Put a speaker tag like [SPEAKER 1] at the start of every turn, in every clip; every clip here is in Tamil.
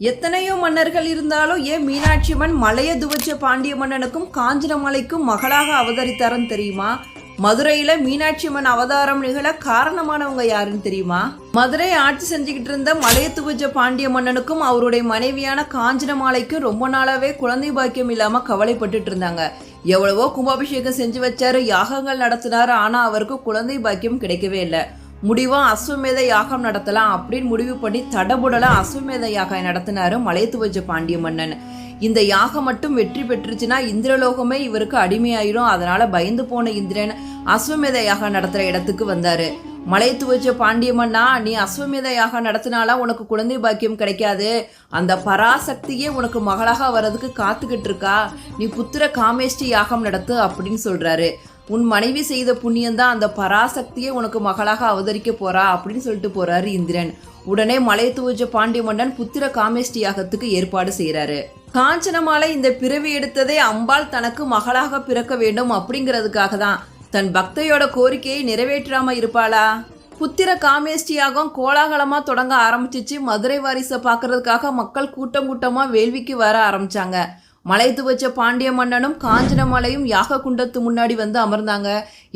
[SPEAKER 1] எத்தனையோ மன்னர்கள் இருந்தாலும் ஏன் மீனாட்சி அம்மன் மலைய துவச்ச பாண்டிய மன்னனுக்கும் காஞ்சனமலைக்கும் மகளாக அவதரித்தாரன்னு தெரியுமா? மதுரையில மீனாட்சி அம்மன் அவதாரம் நிகழ காரணமானவங்க யாருன்னு தெரியுமா? மதுரை ஆட்சி செஞ்சுக்கிட்டு இருந்த மலைய பாண்டிய மன்னனுக்கும் அவருடைய மனைவியான காஞ்சனமாலைக்கும் ரொம்ப நாளாவே குழந்தை பாக்கியம் இல்லாம கவலைப்பட்டுட்டு இருந்தாங்க. எவ்வளவோ கும்பாபிஷேகம் செஞ்சு வச்சாரு யாகங்கள் நடத்தினாரு ஆனா அவருக்கு குழந்தை பாக்கியம் கிடைக்கவே இல்லை. முடிவாக அஸ்வமேத யாகம் நடத்தலாம் அப்படின்னு முடிவு பண்ணி தடபுடலாக அஸ்வமேத யாகம் நடத்தினாரு மலையத்து பாண்டிய மன்னன். இந்த யாகம் மட்டும் வெற்றி பெற்றுச்சுன்னா இந்திரலோகமே இவருக்கு அடிமையாயிரும். அதனால பயந்து போன இந்திரன் அஸ்வமேத யாகம் நடத்துகிற இடத்துக்கு வந்தார். மலையத்து துவச்ச பாண்டியமன்னா நீ அஸ்வமேத யாகம் நடத்தினாலா உனக்கு குழந்தை பாக்கியம் கிடைக்காது. அந்த பராசக்தியே உனக்கு மகளாக வர்றதுக்கு காத்துக்கிட்டு இருக்கா. நீ புத்திர காமேஷ்டி யாகம் நடத்து அப்படின்னு சொல்கிறாரு உன் மனைவி செய்த புண்ணியந்தான் அந்த பராசக்தியை உனக்கு மகளாக அவதரிக்க போறா அப்படின்னு சொல்லிட்டு போறாரு இந்திரன். உடனே மலை பாண்டிய மன்னன் புத்திர காமேஷ்டி யாகத்துக்கு ஏற்பாடு செய்கிறாரு காஞ்சனமாலை இந்த பிறவி எடுத்ததே அம்பாள் தனக்கு மகளாக பிறக்க வேண்டும் அப்படிங்கிறதுக்காக தான். தன் பக்தையோட கோரிக்கையை நிறைவேற்றாம இருப்பாளா? புத்திர காமேஷ்டி யாகம் கோலாகலமா தொடங்க ஆரம்பிச்சிச்சு. மதுரை வாரிசை பார்க்கறதுக்காக மக்கள் கூட்டம் கூட்டமா வேள்விக்கு வர ஆரம்பிச்சாங்க. மலைத்து வச்ச பாண்டிய மன்னனும் காஞ்சனமலையும் யாக குண்டத்து முன்னாடி வந்து அமர்ந்தாங்க.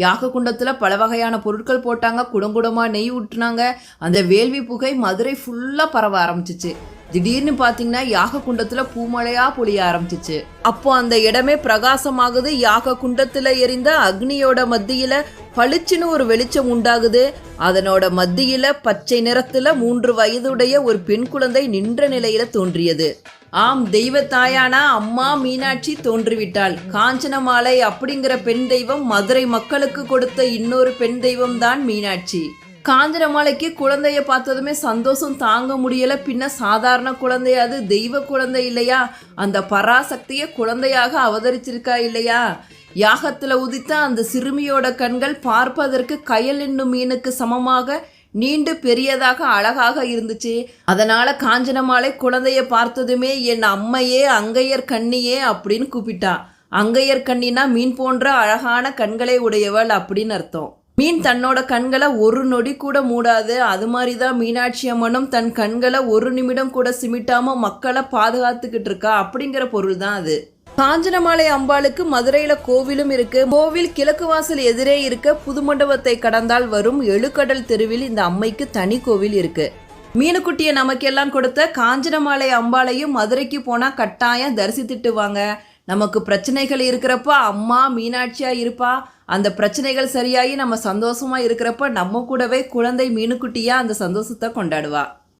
[SPEAKER 1] யாக குண்டத்தில் பல வகையான பொருட்கள் போட்டாங்க. குடங்குடமாக நெய் ஊற்றுனாங்க அந்த வேள்வி புகை மதுரை ஃபுல்லாக பரவ ஆரம்பிச்சிச்சு. திடீர்னு பார்த்தீங்கன்னா யாக குண்டத்தில் பூமழையா பொழிய ஆரம்பிச்சிச்சு. அப்போ அந்த இடமே பிரகாசமாகுது. யாக குண்டத்தில் எரிந்த அக்னியோட மத்தியில் பளிச்சுன்னு ஒரு வெளிச்சம் உண்டாகுது. அதனோட மத்தியில பச்சை நிறத்துல மூன்று வயதுடைய ஒரு பெண் குழந்தை நின்ற நிலையில தோன்றியது. ஆம் தெய்வ தாயானா அம்மா மீனாட்சி தோன்றிவிட்டாள். காஞ்சனமாலை அப்படிங்கிற பெண் தெய்வம் மதுரை மக்களுக்கு கொடுத்த இன்னொரு பெண் தெய்வம் தான் மீனாட்சி. காஞ்சனமாலைக்கு குழந்தைய பார்த்ததுமே சந்தோஷம் தாங்க முடியல. பின்ன சாதாரண குழந்தை அது தெய்வ குழந்தை இல்லையா? அந்த பராசக்தியை குழந்தையாக அவதரிச்சிருக்கா இல்லையா? யாகத்துல உதித்த அந்த சிறுமியோட கண்கள் பார்ப்பதற்கு கயல் என்னும் மீனுக்கு சமமாக நீண்டு பெரியதாக அழகாக இருந்துச்சு. அதனால காஞ்சனமாலை குழந்தைய பார்த்ததுமே என் அம்மையே அங்கையர் கண்ணியே அப்படின்னு கூப்பிட்டா. அங்கையர் கண்ணினா மீன் போன்ற அழகான கண்களை உடையவள் அப்படின்னு அர்த்தம். மீன் தன்னோட கண்களை ஒரு நொடி கூட மூடாது. அது மாதிரி தான் மீனாட்சி அம்மனும் தன் கண்களை ஒரு நிமிடம் கூட சிமிட்டாம மக்களை பாதுகாத்துக்கிட்டு இருக்கா அப்படிங்கிற பொருள் தான் அது. காஞ்சனமாலை அம்பாளுக்கு மதுரையில கோவிலும் இருக்கு. கோவில் கிழக்கு வாசல் எதிரே இருக்க புது மண்டபத்தை கடந்தால் வரும் எழுக்கடல் தெருவில் இந்த அம்மைக்கு தனி கோவில் இருக்கு. மீனுக்குட்டியை நமக்கெல்லாம் கொடுத்த காஞ்சனமாலை அம்பாளையும் மதுரைக்கு போனா கட்டாயம் தரிசித்துட்டு வாங்க. நமக்கு பிரச்சனைகள் இருக்கிறப்ப அம்மா மீனாட்சியாக இருப்பா. அந்த பிரச்சனைகள் சரியாகி நம்ம சந்தோஷமாக இருக்கிறப்ப நம்ம கூடவே குழந்தை மீனுக்குட்டியாக அந்த சந்தோஷத்தை கொண்டாடுவா.